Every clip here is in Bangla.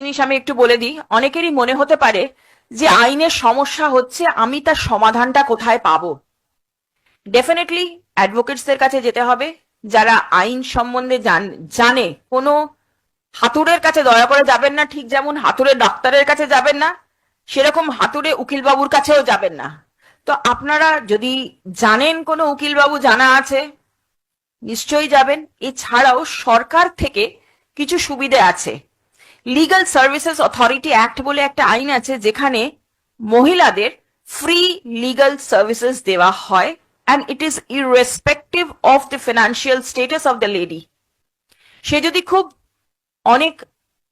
জিনিস আমি একটু বলে দিই। অনেকেরই মনে হতে পারে যে আইনের সমস্যা হচ্ছে আমি তার সমাধানটা কোথায় পাবো। ডেফিনেটলি অ্যাডভোকেটসদের কাছে যেতে হবে, যারা আইন সম্বন্ধে জান- কোনো হাতুড়ের কাছে দয়া করে যাবেন না, ঠিক যেমন হাতুড়ে ডাক্তারের কাছে যাবেন না, সেরকম হাতুড়ে উকিলবাবুর কাছেও যাবেন না। তো আপনারা যদি জানেন কোনো উকিলবাবু জানা আছে, নিশ্চয়ই যাবেন। এছাড়াও সরকার থেকে কিছু সুবিধে আছে। লিগাল সার্ভিসেস অথরিটি অ্যাক্ট বলে একটা আইন আছে যেখানে মহিলাদের ফ্রি লিগাল সার্ভিসেস দেওয়া হয় and it is irrespective of the financial status of the lady সে যদি খুব অনেক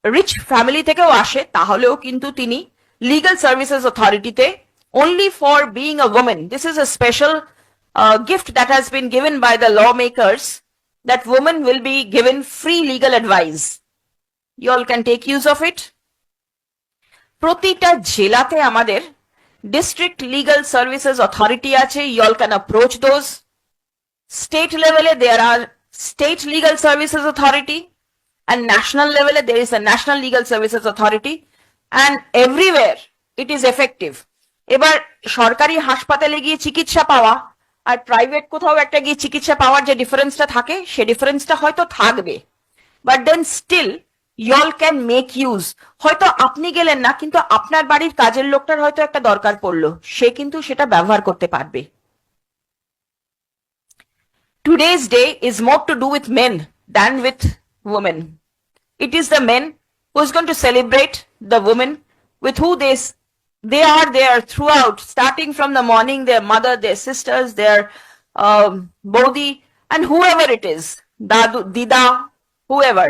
রিচ ফ্যামিলি থেকেও আসে তাহলেও কিন্তু তিনি লিগাল সার্ভিসেস অথরিটিতে only for being a woman. This is a special uh, gift that has been given by the lawmakers that women will be given free legal advice. You all can take use of it প্রতিটা জেলাতে আমাদের ডিস্ট্রিক্ট লিগাল সার্ভিসেস অথরিটি আছে you all can approach those state level there are state legal services authority and national level there is a national legal services authority and everywhere it is effective এবার সরকারি হাসপাতালে গিয়ে চিকিৎসা পাওয়া আর প্রাইভেট কোথাও একটা গিয়ে চিকিৎসা পাওয়ার যে ডিফারেন্সটা থাকে সে ডিফারেন্সটা হয়তো থাকবে but then still you'll can make use হয়তো আপনি গেলেন না কিন্তু আপনার বাড়ির কাজের লোকটার হয়তো একটা দরকার পড়লো সে কিন্তু সেটা ব্যবহার করতে পারবে Today's day is more to do with men than with women. It is the men who's going to celebrate the women with who they s- they are there throughout, starting from the morning, their mother, their sisters, their um, bodhi, and whoever it is, dadu, dida, whoever.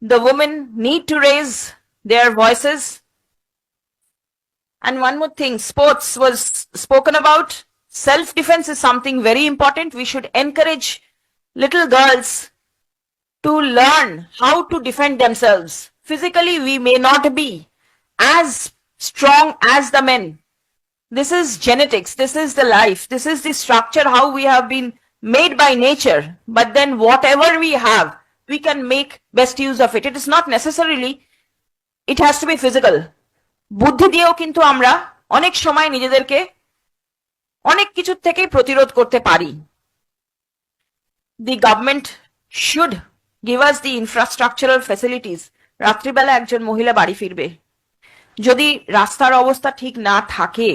The women need to raise their voices and one more thing, sports was spoken about. Self defense is something very important. We should encourage little girls to learn how to defend themselves. Physically, we may not be as strong as the men. This is genetics. This is the life. This is the structure how we have been made by nature. But then whatever we have, we can make best use of it. It is not necessarily, it has to be physical. বুদ্ধি দিয়েও কিন্তু আমরা অনেক সময় নিজেদেরকে অনেক কিছুর থেকেই প্রতিরোধ করতে পারি the government should give us the infrastructural facilities রাত্রিবেলা একজন মহিলা বাড়ি ফিরবে যদি রাস্তার অবস্থা ঠিক না থাকে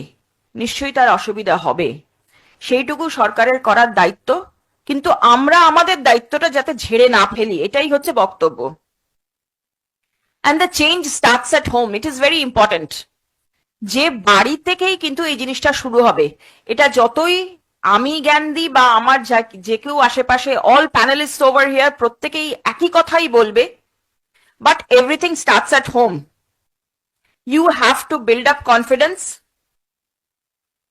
নিশ্চয়ই তার অসুবিধা হবে সেইটুকু সরকারের করার দায়িত্ব কিন্তু আমরা আমাদের দায়িত্বটা যাতে ঝেড়ে না ফেলি, এটাই হচ্ছে বক্তব্য। And the change starts at home it is very important যে বাড়ি থেকেই কিন্তু এই জিনিসটা শুরু হবে। এটা যতই আমি জ্ঞান দিই বা আমার যে কেউ আশেপাশে অল প্যানেলিস্ট ওভার হিয়ার প্রত্যেকেই একই কথাই বলবে। But everything starts at home you have to build up confidence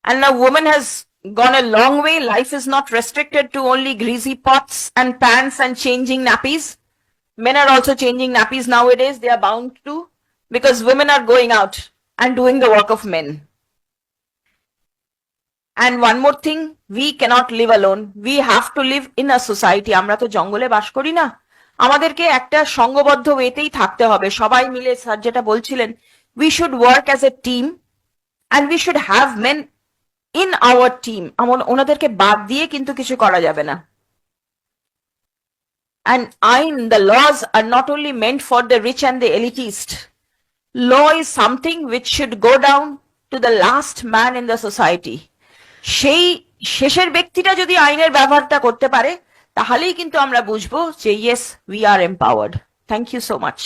And a woman has gone a long way. Life is not restricted to only greasy pots and pans and changing nappies. Men are also changing nappies nowadays. They are bound to because women are going out and doing the work of men. And one more thing, we cannot live alone. We have to live in a society. আমরা তো জঙ্গলে বাস করি না আমাদেরকে একটা সঙ্গবদ্ধ ওয়েতেই থাকতে হবে সবাই মিলে স্যার যেটা বলছিলেন we should work as a team and we should have men in our team আমার ওনাদেরকে বাদ দিয়ে কিন্তু কিছু করা যাবে না And ayn, the laws are not only meant for the rich and the elitist. Law is something which should go down to the last man in the society. সেই শেষের ব্যক্তিটা যদি আইনের ব্যবহারটা করতে পারে তাহলেই কিন্তু আমরা বুঝব যে yes we are empowered thank you so much